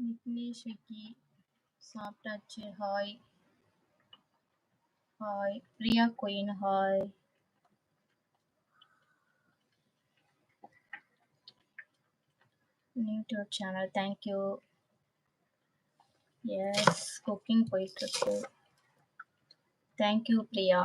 விக்னேஷ் விக்கி சாப்பிட்டாச்சு hi hi Priya queen hi new to channel thank you yes cooking போயிட்டுருக்கு thank you Priya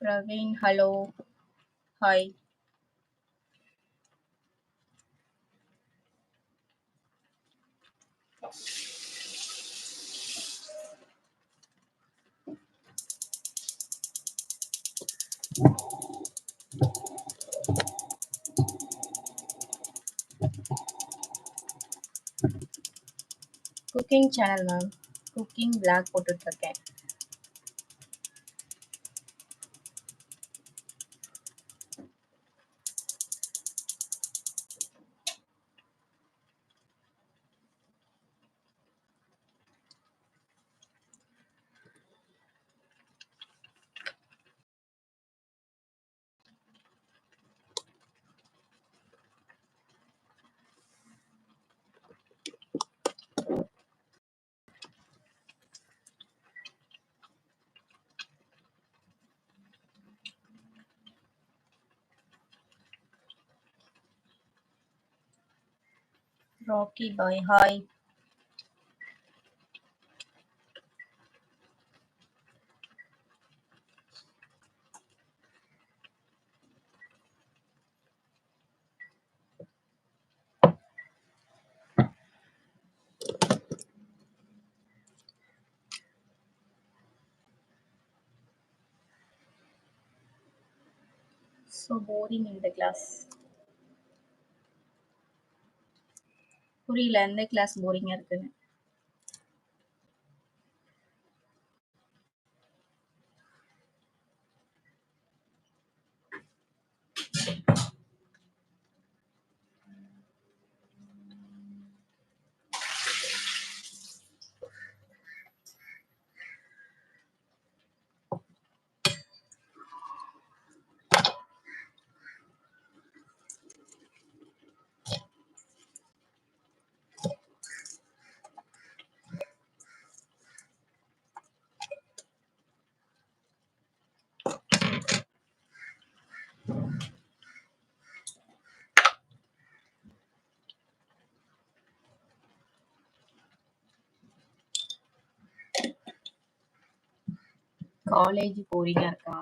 Praveen hello hi cooking channel ma'am cooking blog Rocky Boy. Hi. so boring in the class. புரியல எந்த class போரிங்கா இருக்குன்னு. College போரிங்கா இருக்கா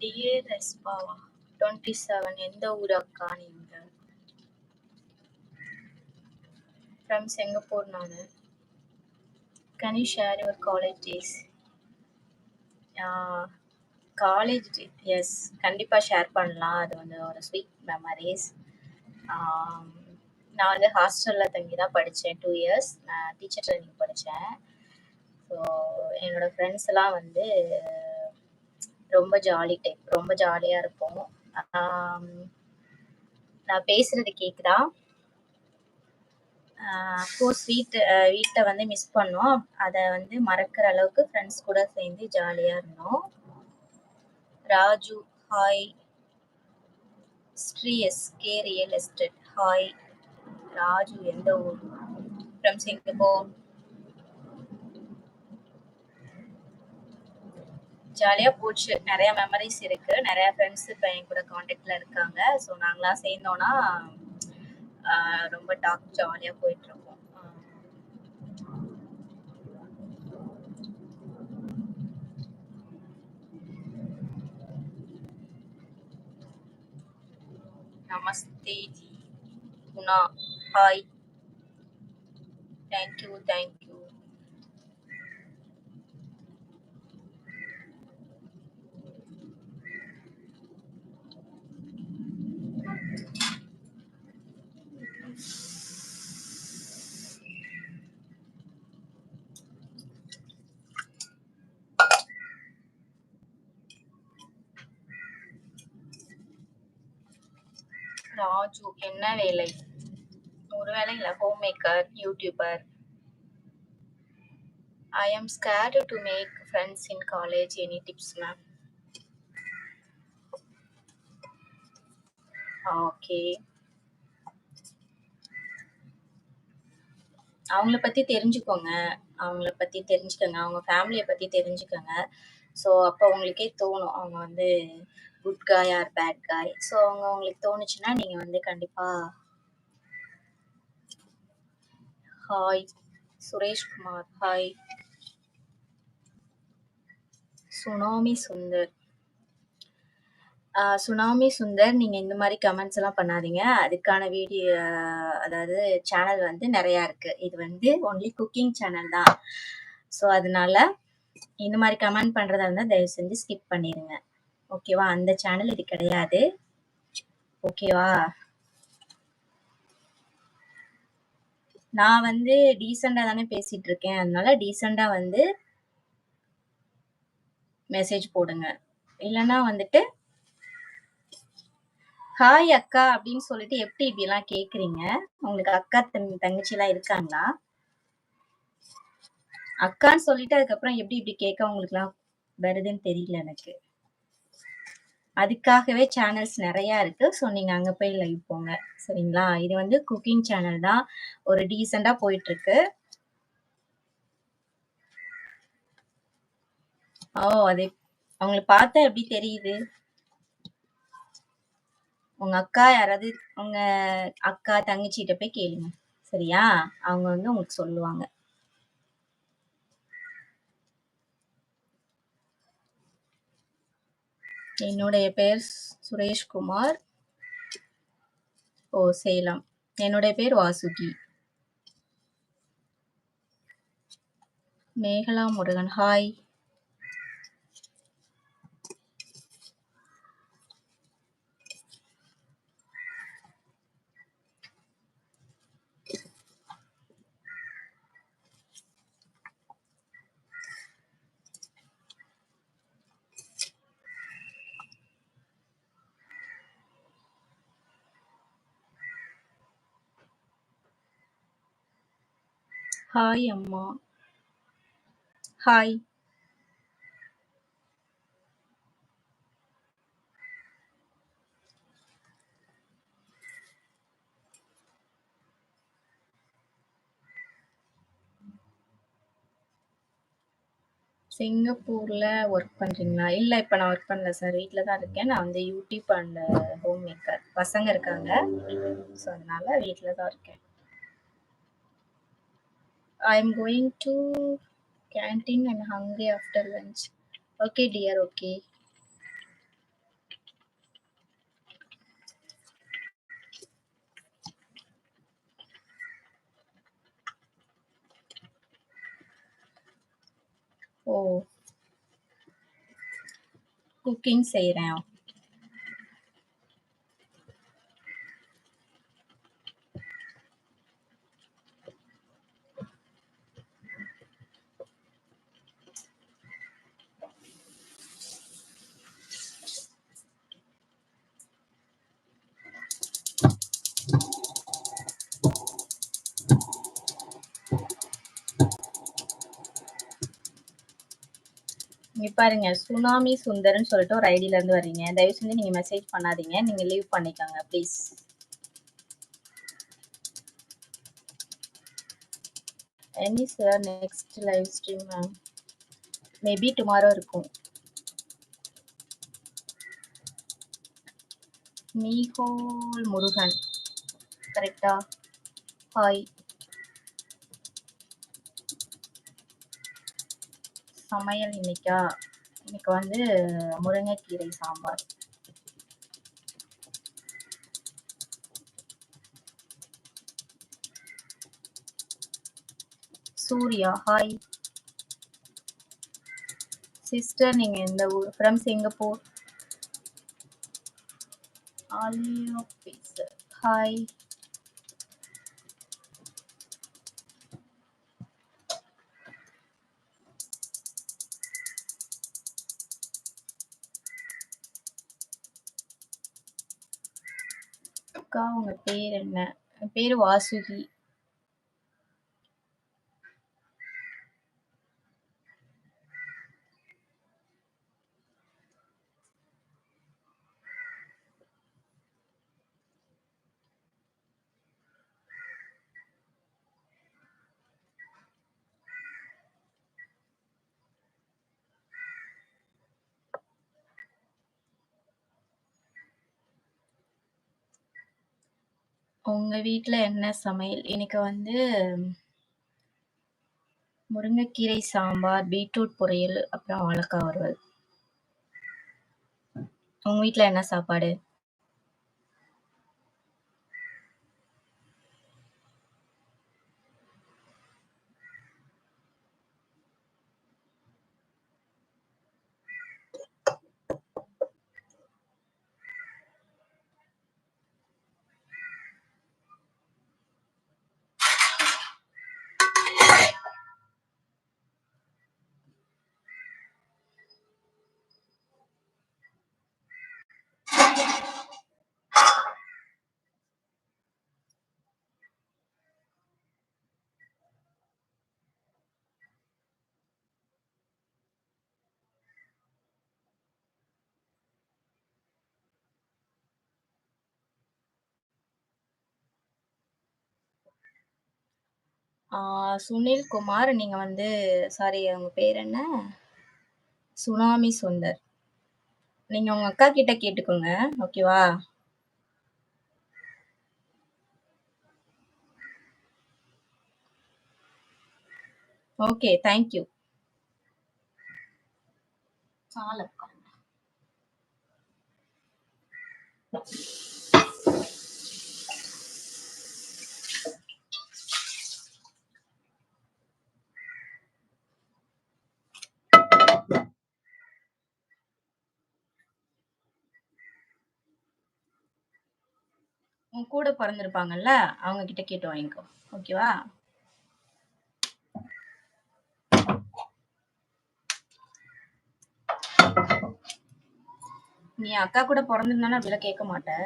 dear ரெஸ்பாவா twenty seven எந்த ஊர் அக்கா நீங்க? ஃப்ரம் சிங்கப்பூர் நான். Can you share your college days college yes கண்டிப்பாக ஷேர் பண்ணலாம். அது வந்து ஒரு ஸ்வீட் மெமரிஸ் நான் வந்து ஹாஸ்டலில் தங்கி தான் படித்தேன் டூ இயர்ஸ் நான் டீச்சர் ட்ரைனிங் படித்தேன் ஸோ என்னோடய ஃப்ரெண்ட்ஸ் எல்லாம் வந்து ரொம்ப ஜாலி டைப். ரொம்ப ஜாலியா இருப்போம். நான் பேசுறது கேக்குதா? கோர்ஸ் அஃப்கோர்ஸ் வீட்டு வீட்டை வந்து மிஸ் பண்ணோம். அதை வந்து மறக்கிற அளவுக்கு ஃப்ரெண்ட்ஸ் கூட சேர்ந்து ஜாலியா இருந்தோம். Raju hi. Sri SK real estate hi. Raju எந்த ஊர்? From Singapore. ஜாலியா போச்சு. நிறைய மெமரிஸ் இருக்கு. நிறைய ஃப்ரெண்ட்ஸ் இப்போ என் கூட கான்டாக்ட்ல இருக்காங்க. ஸோ நாங்களாம் சேர்ந்தோம்னா, ரொம்ப டாக் ஜாலியா போயிட்டு இருக்கோம் நமஸ்தே G. Guna hi. Thank you, thank you. Raju என்ன வேலை? ஒரு வேலை இல்ல. Homemaker, YouTuber. I am scared to make friends in college. Any tips ma'am? Okay. அவங்கள பத்தி தெரிஞ்சுக்கோங்க. அவங்கள பத்தி தெரிஞ்சுக்கோங்க அவங்க ஃபேமிலிய பத்தி தெரிஞ்சுக்கோங்க ஸோ அப்போ உங்களுக்கே தோணும். அவங்க வந்து குட் காய் ஆர் பேட் காய். ஸோ அவங்க உங்களுக்கு தோணுச்சுன்னா, நீங்கள் வந்து கண்டிப்பாக hi. Sureshkumar hi. Tsunami Sundar. Tsunami Sundar நீங்கள் இந்த மாதிரி கமெண்ட்ஸ் எல்லாம் பண்ணாதீங்க. அதுக்கான வீடியோ அதாவது சேனல் வந்து நிறையா இருக்கு. இது வந்து ஒன்லி குக்கிங் சேனல் தான். ஸோ அதனால இந்த மாதிரி கமெண்ட் பண்ணுறதா இருந்தால் தயவு செஞ்சு ஸ்கிப் பண்ணிடுங்க ஓகேவா? அந்த சேனல் இது கிடையாது. ஓகேவா? நான் வந்து டீசெண்டாக தானே பேசிட்டு இருக்கேன். அதனால டீசெண்டாக வந்து மெசேஜ் போடுங்க. இல்லைன்னா வந்துட்டு ஹாய் அக்கா அப்படின்னு சொல்லிட்டு எப்படி இப்படிலாம் கேட்குறீங்க? உங்களுக்கு அக்கா, தங் தங்கச்சிலாம் இருக்காங்களா? அக்கான்னு சொல்லிட்டு அதுக்கப்புறம் எப்படி இப்படி கேட்க உங்களுக்குலாம் வருதுன்னு தெரியல எனக்கு. அதுக்காகவே சேனல்ஸ் நிறையா இருக்கு. ஸோ நீங்க அங்க போய் லைவ் போங்க. சரிங்களா? இது வந்து குக்கிங் சேனல் தான். ஒரு டீசெண்டாக போயிட்டுருக்கு. ஓ! அது அவங்கள பார்த்தா எப்படி தெரியுது? உங்க அக்கா யாராவது உங்க அக்கா, தங்கச்சிகிட்ட போய் கேளுங்க. சரியா? அவங்க வந்து உங்களுக்கு சொல்லுவாங்க. என்னுடைய பெயர் சுரேஷ்குமார். ஓ! சேலம். என்னுடைய பேர் வாசுகி. மேகலா முருகன் ஹாய். ஹாய் அம்மா. ஹாய். சிங்கப்பூரில் ஒர்க் பண்ணுறீங்களா இல்லை இப்போ நான் ஒர்க் பண்ணல சார். வீட்டில் தான் இருக்கேன். நான் வந்து யூடியூப் அண்ட் ஹோம் மேக்கர். பசங்க இருக்காங்க. ஸோ அதனால வீட்டில் தான் இருக்கேன். I am going to canteen and hungry after lunch. Okay dear. Okay. Oh! Cooking செய்றேன். பாருங்க சுனாமி சுந்தர்னு சொல்லிட்டு ஒரு ஐடியிலேருந்து இருந்து தயவு செஞ்சு நீங்க மெசேஜ் பண்ணாதீங்க. நீங்க லீவ் பண்ணிக்கோங்க please any sir next live stream maybe tomorrow இருக்கும். மீகோல் முருகன் கரெக்டா ஹாய் சமையல் இன்னைக்கா? இன்னைக்கு வந்து முருங்கைக்கீரை சாம்பார். சூர்யா ஹாய் சிஸ்டர் நீங்க எந்த ஊர்? ஃப்ரம் சிங்கப்பூர் ஆலியோ பேசர் ஹாய் அக்கா அவங்க பேர் என்ன? என் பேர் வாசுகி. உங்க வீட்ல என்ன சமையல்? இன்னைக்கு வந்து முருங்கைக்கீரை சாம்பார் பீட்ரூட் பொரியல் அப்புறம் வாழைக்காய் வறுவல். உங்க வீட்ல என்ன சாப்பாடு? ஆ, சுனில் குமார் நீங்க வந்து சாரி உங்க பேர் என்ன? சுனாமி சுந்தர். நீங்க உங்க அக்கா கிட்ட கேட்டுக்கோங்க ஓகேவா ஓகே தேங்க்யூ சால உன் கூட பிறந்திருப்பாங்கல்ல அவங்க கிட்ட கேட்டு வாங்கிக்கோ. ஓகேவா? நீ அக்கா கூட பிறந்திருந்தானே அப்படிலாம் கேட்க மாட்டேன்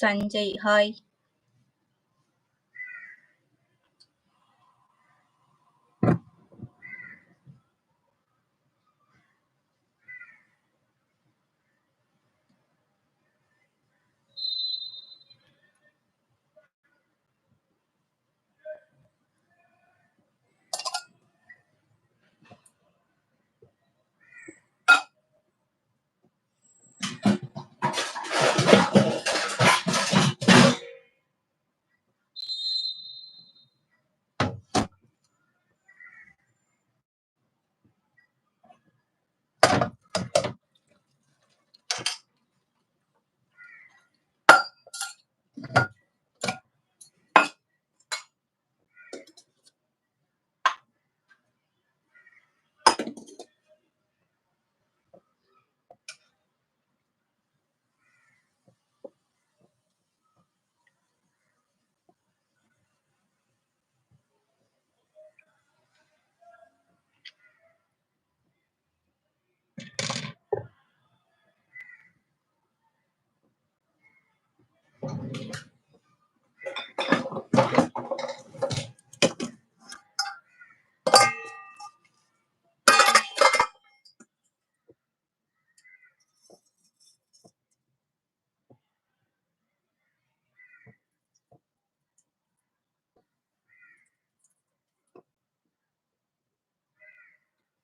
சஞ்சய் ஹாய்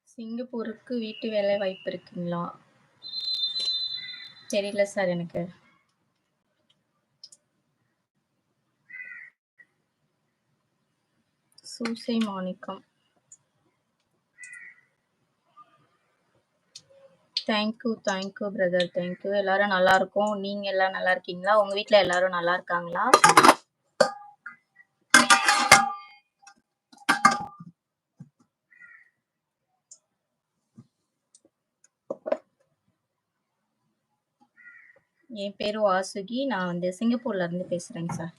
சிங்கப்பூருக்கு வீட்டு வேலை வாய்ப்பு இருக்குங்களா? தெரியல சார் எனக்கு. Poosai Manickam. Thank you, thank you brother. Thank you. எல்லாரும் நல்லா இருக்கும் நீங்க எல்லாம் நல்லா இருக்கீங்களா? உங்க வீட்டுல எல்லாரும் நல்லா இருக்காங்களா? என் பேரு வாசுகி. நான் வந்து சிங்கப்பூர்ல இருந்து பேசுறேங்க சார்.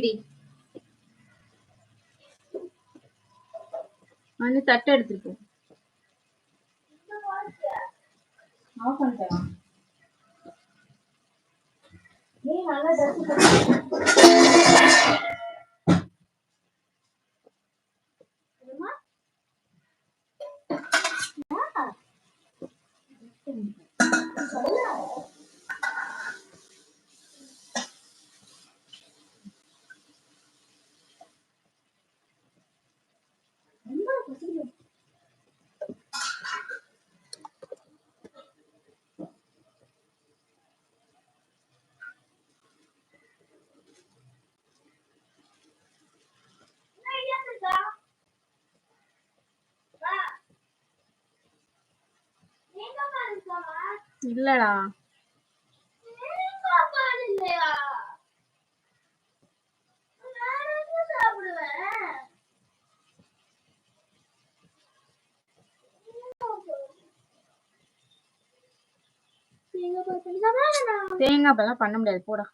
beauty. இல்லடா. தேங்காய் பண்ண முடியாது. போடா.